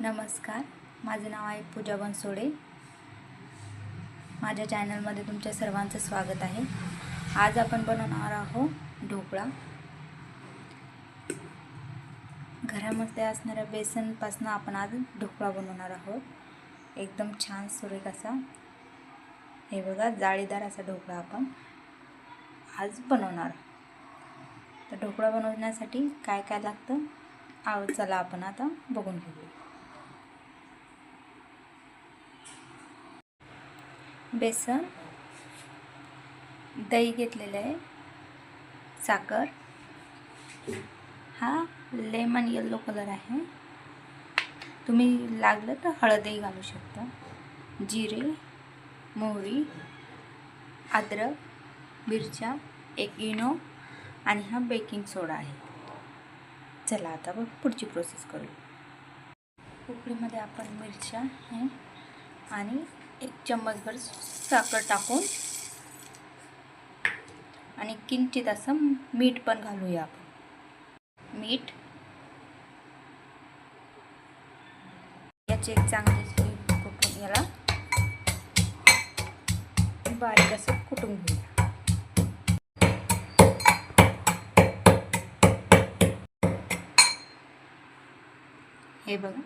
नमस्कार. माझं नाव आहे पूजा बनसोडे. माझ्या चॅनलमध्ये तुमच्या सर्वांचं स्वागत आहे. आज आपण बनवणार आहोत ढोकळा. घरामध्ये असणाऱ्या बेसनपासून आपण आज ढोकळा बनवणार आहोत. एकदम छान सुरेख असा. हे बघा जाळीदार असा ढोकळा आपण आज बनवणार. तर ढोकळा बनवण्यासाठी काय काय लागतं? आव चला आपण आता बघून घेऊया. बेसन दही घेतलेलं आहे साखर. हा लेमन येल्लो कलर आहे. तुम्ही लागलं तर हळदही घालू शकता. जिरे मोहरी अद्रक मिरच्या एक इनो आणि हा बेकिंग सोडा आहे. चला आता बघ पुढची प्रोसेस करू. उकडीमध्ये आपण मिरच्या आणि एक चम्मचभर साखर टाकून आणि किंचित असं मीठ पण घालूया आपण. मीठ. याची एक चांगली कुटून याला? बारीक असं कुटून घेऊया? हे बघा.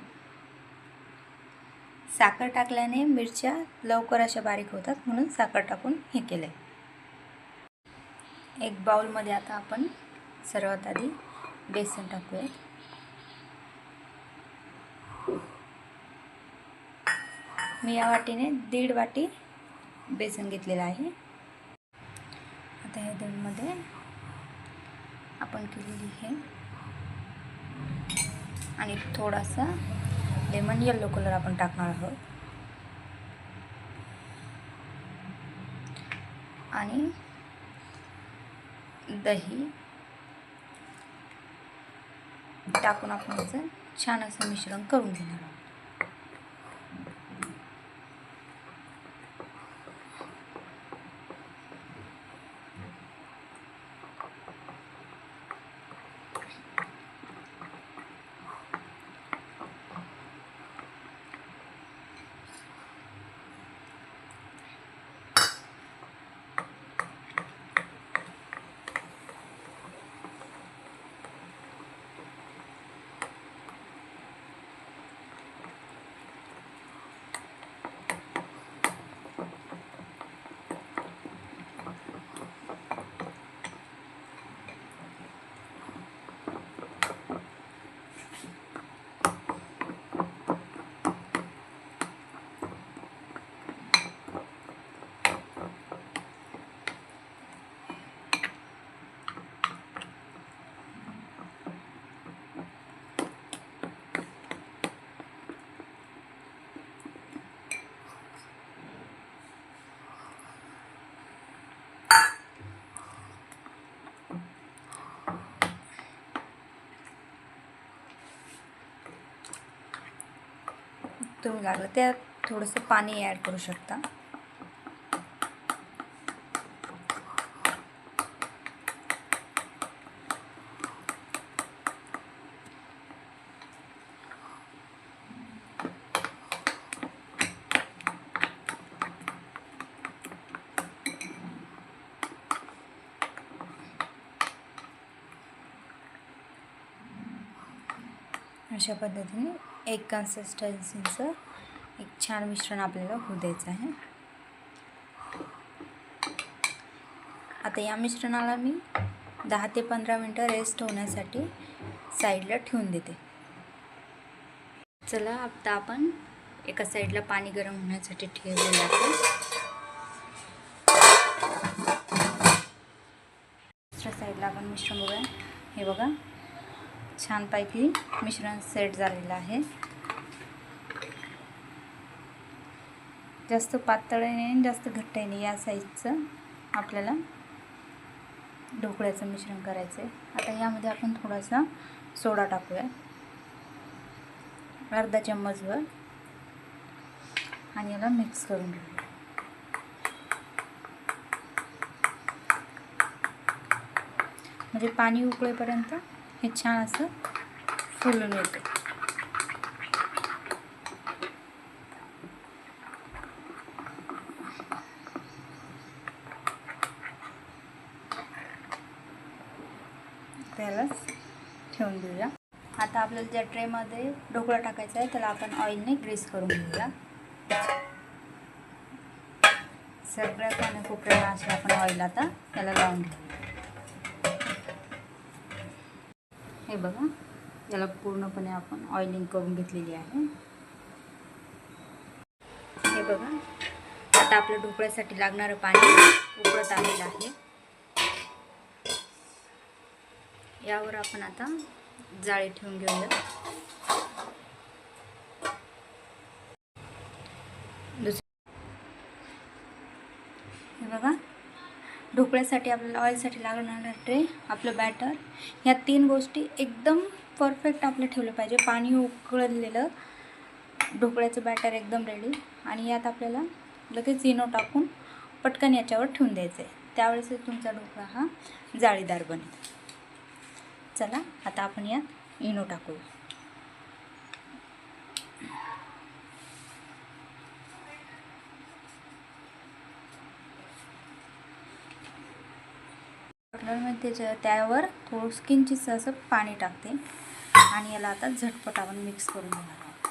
साखर टाकल्याने मिरच्या लवकर अशा बारीक होतात म्हणून साखर टाकून हे केलं आहे एक बाउलमध्ये आता आपण सर्वात आधी बेसन टाकूया. मी या वाटीने दीड वाटी बेसन घेतलेलं आहे. आता या दीडमध्ये आपण केलेली हे आणि थोडासा लेमन येल्लो कलर आपण टाकणार आहोत. आणि दही टाकून आपण याचं छान असं मिश्रण करून घेणार आहोत. तुम्ही लागलं त्यात थोडंसं पाणी ॲड करू शकता. अशा पद्धतीने एक कन्सिस्टन्सीचं एक छान मिश्रण आपल्याला होऊ द्यायचं आहे. आता या मिश्रणाला मी दहा ते पंधरा मिनटं रेस्ट होण्यासाठी साईडला ठेवून देते. चला आता आपण एका साईडला पाणी गरम होण्यासाठी ठेवलेलं आहे. दुसऱ्या साईडला आपण मिश्रण बघूया. हे बघा. छानपैकी मिश्रण सेट झालेलं आहे. जास्त पातळीने नाही जास्त घट्टही नाही या साईजचं आपल्याला ढोकळ्याचं मिश्रण करायचं आहे आता यामध्ये आपण थोडासा सोडा टाकूया. अर्धा चम्मचभर. आणि याला मिक्स करून घेऊया. म्हणजे पाणी उकळेपर्यंत हे छान असं फुलून येतं. त्यालाच ठेवून देऊया. आता आपल्याला ज्या ट्रेमध्ये ढोकळा टाकायचा आहे त्याला आपण ऑइलने ग्रीस करून घेऊया. सगळ्या पाण्याकोपऱ्याला असे आपण ऑइल आता त्याला लावून घेऊया. हे बघा. याला पूर्णपणे आपण ऑइलिंग करून घेतलेली आहे. हे बघा. आता आपल्या ढोकळ्यासाठी लागणारं पाणी उकळत आलेलं आहे. यावर आपण आता जाळी ठेवून घेऊया. दुसरं हे बघा. ढोकळ्यासाठी आपल्याला ऑइलसाठी लागणारा ट्रे आपलं बॅटर ह्या तीन गोष्टी एकदम परफेक्ट आपलं ठेवलं पाहिजे. पाणी उकळलेलं ढोकळ्याचं बॅटर एकदम रेडी आणि यात आपल्याला लगेच इनो टाकून पटकन याच्यावर ठेवून द्यायचं आहे त्यावेळेस तुमचा ढोकळा हा जाळीदार बनेल. चला आता आपण यात इनो टाकूया. बटरमध्ये त्याच्या त्यावर थोडं किंचित असं पाणी टाकते. आणि याला आता झटपट आपण मिक्स करून घेणार आहोत.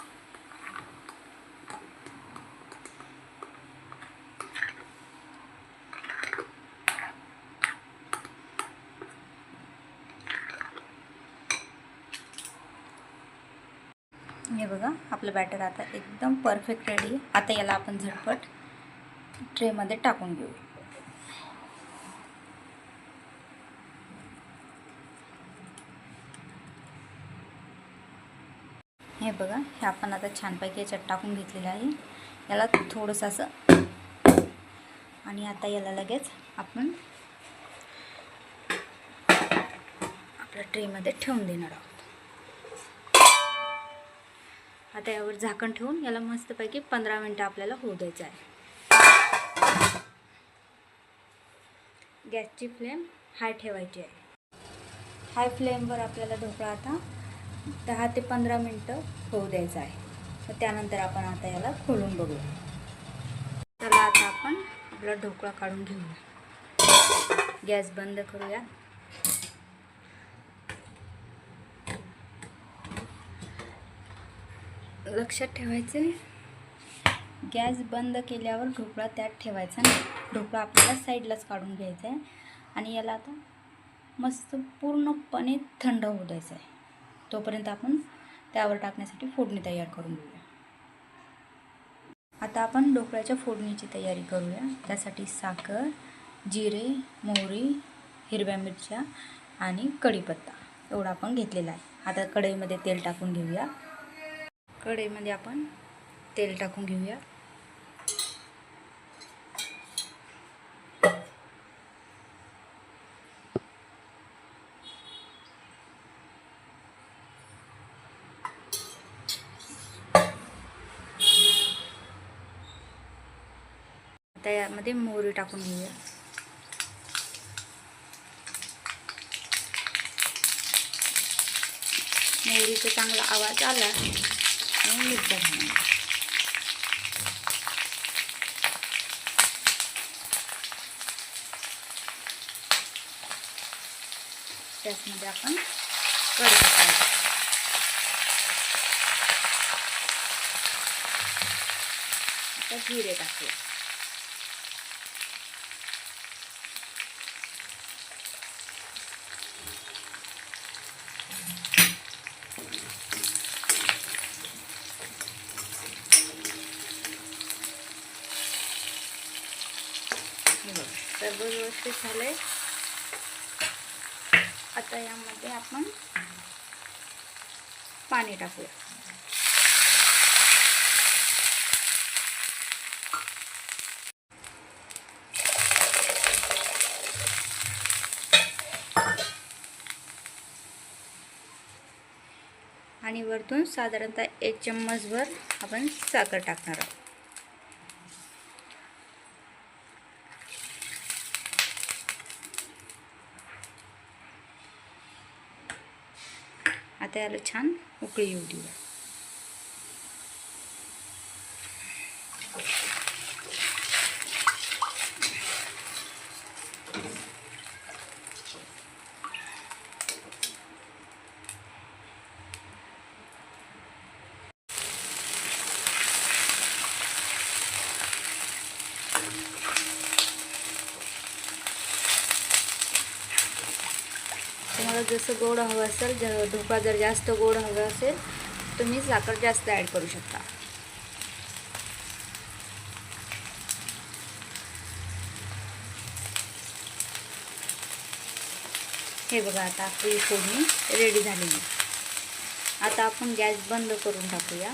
हे बघा आपलं बॅटर आता एकदम परफेक्ट रेडी आहे. आता याला आपण झटपट ट्रेमध्ये टाकून घेऊ हे बघा हे आपण आता छानपैकी याच्यात टाकून घेतलेलं आहे. याला थोडंसं असं आणि आता याला लगेच आपण आपल्या ट्रेमध्ये ठेवून देणार आहोत. आता यावर झाकण ठेवून याला मस्तपैकी पंधरा मिनटं आपल्याला होऊ द्यायचं आहे. गॅसची फ्लेम हाय ठेवायची आहे. हाय फ्लेमवर आपल्याला ढोकळा आता दहा ते पंधरा मिनटं होऊ द्यायचं आहे. तर त्यानंतर आपण आता याला खोलून बघूया. चला आता आपण आपला ढोकळा काढून घेऊया. गॅस बंद करूया. लक्षात ठेवायचं गॅस बंद केल्यावर ढोकळा त्यात ठेवायचा नाही. ढोकळा आपल्याला साईडलाच काढून घ्यायचा आहे. आणि याला आता मस्त पूर्णपणे थंड होऊ द्यायचं आहे. तोपर्यंत आपण त्यावर टाकण्यासाठी फोडणी तयार करून घेऊया. आता आपण ढोकळ्याच्या फोडणीची तयारी करूया. त्यासाठी साखर जिरे मोहरी हिरव्या मिरच्या आणि कढीपत्ता एवढा आपण घेतलेला आहे. आता कढईमध्ये तेल टाकून घेऊया. कढईमध्ये आपण तेल टाकून घेऊया. आता यामध्ये मोहरी टाकून घेऊया. मोहरीचा चांगला आवाज आला आणि मिरच्या त्याचमध्ये आपण कढीपत्ता आता जिरे टाकूया हे बघ, सर्व व्यवस्थित झालंय. आता यामध्ये आपण पाणी टाकूया. आणि वरतून साधारणतः एक चम्मचभर आपण साखर टाकणार आहोत. आता याला छान उकळी येऊ देऊया जास्त गोड हवं असेल ज ढोकळा जर जास्त गोड हवं असेल तुम्ही साखर जास्त ॲड करू शकता. हे बघा आता आपली फोडणी रेडी झालेली आता आपण गॅस बंद करून टाकूया.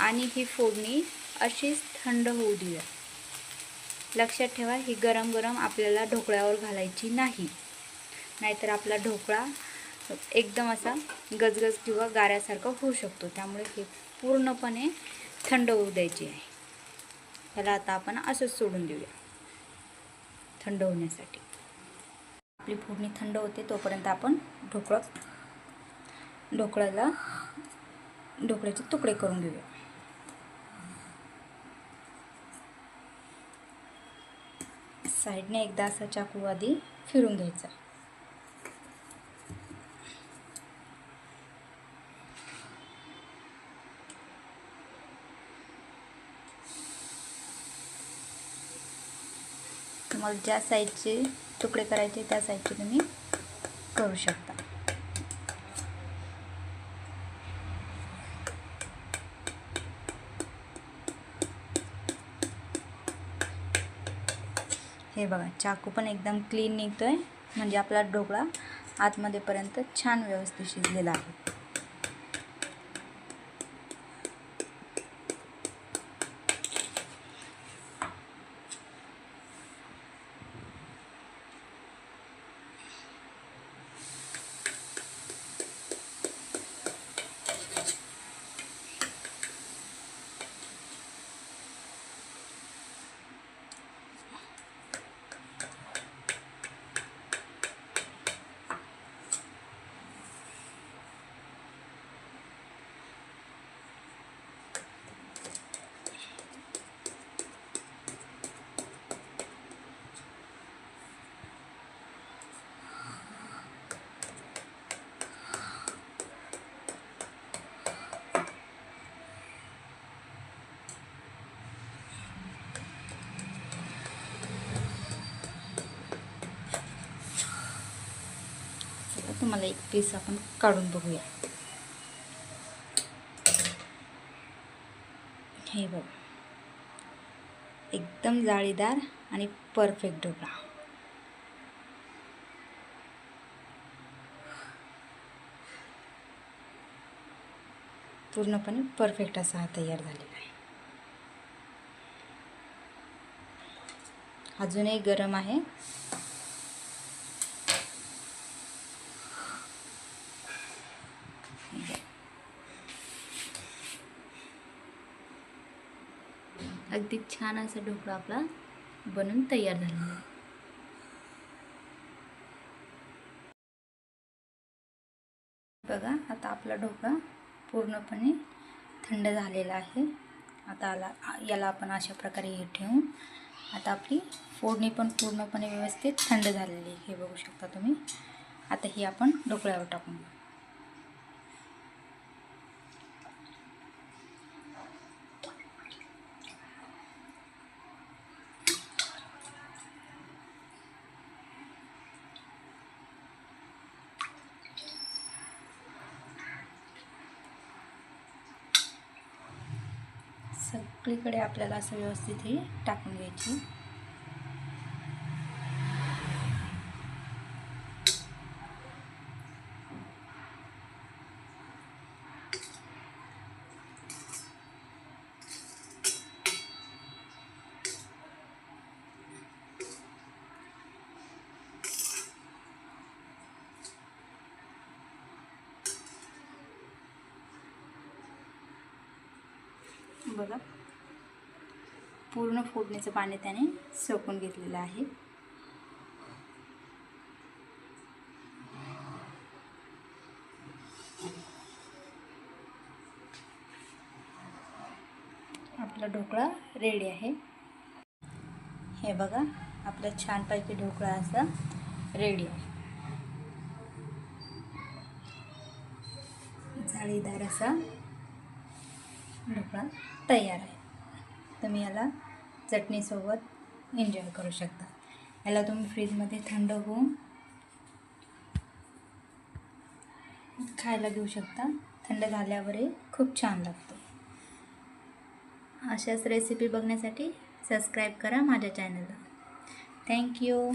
आणि ही फोडणी अशीच थंड होऊ देऊया. लक्षात ठेवा ही गरम गरम आपल्याला ढोकळ्यावर घालायची नाही. नाहीतर आपला ढोकळा एकदम असा गजगज किंवा गाऱ्यासारखा होऊ शकतो. त्यामुळे हे पूर्णपणे थंड होऊ द्यायची आहे. ह्याला आता आपण असंच सोडून देऊया. थंड होण्यासाठी. आपली फोडणी थंड होते तोपर्यंत आपण ढोकळा ढोकळ्याला ढोकळ्याचे तुकडे करून घेऊया. साईडने एकदा असा चाकू आधी फिरून घ्यायचा. तुम्हाला ज्या साईजचे तुकडे करायचे त्या साईजचे तुम्ही करू शकता. हे बघा चाकू पण एकदम क्लीन निघतोय. म्हणजे आपला ढोकळा आतमध्येपर्यंत छान व्यवस्थित शिजलेला आहे चला, तुम्हाला एक पीस आपण काढून बघूया. हे बघ. एकदम जाळीदार आणि परफेक्ट ढोकळा. पूर्णपणे परफेक्ट असा हा तयार झालेला आहे. अजूनही गरम आहे. अगदी छान असा ढोकळा आपला बनून तयार झालेला आहे बघा आता आपला ढोकळा पूर्णपणे थंड झालेला आहे. आता आला याला आपण अशा प्रकारे हे ठेवून आता आपली फोडणी पण पूर्णपणे व्यवस्थित थंड झालेली आहे. हे बघू शकता तुम्ही. आता ही आपण ढोकळ्यावर टाकून सगळीकडे आपल्याला असं व्यवस्थित ही टाकून घ्यायची. बघा. पूर्ण फोडणीचं पाणी त्याने सोकून घेतलेलं आहे. आपला ढोकळा रेडी आहे. हे बघा आपला छानपैकी ढोकळा असा रेडी आहे. जाळीदार असा ढोकळा तयार आहे. तुम्ही याला चटणीसोबत एन्जॉय करू शकता. याला तुम्ही फ्रीजमध्ये थंड होऊन खायला घेऊ शकता. थंड झाल्यावरही खूप छान लागतो. अशाच रेसिपी बघण्यासाठी सबस्क्राईब करा माझ्या चॅनलला थँक्यू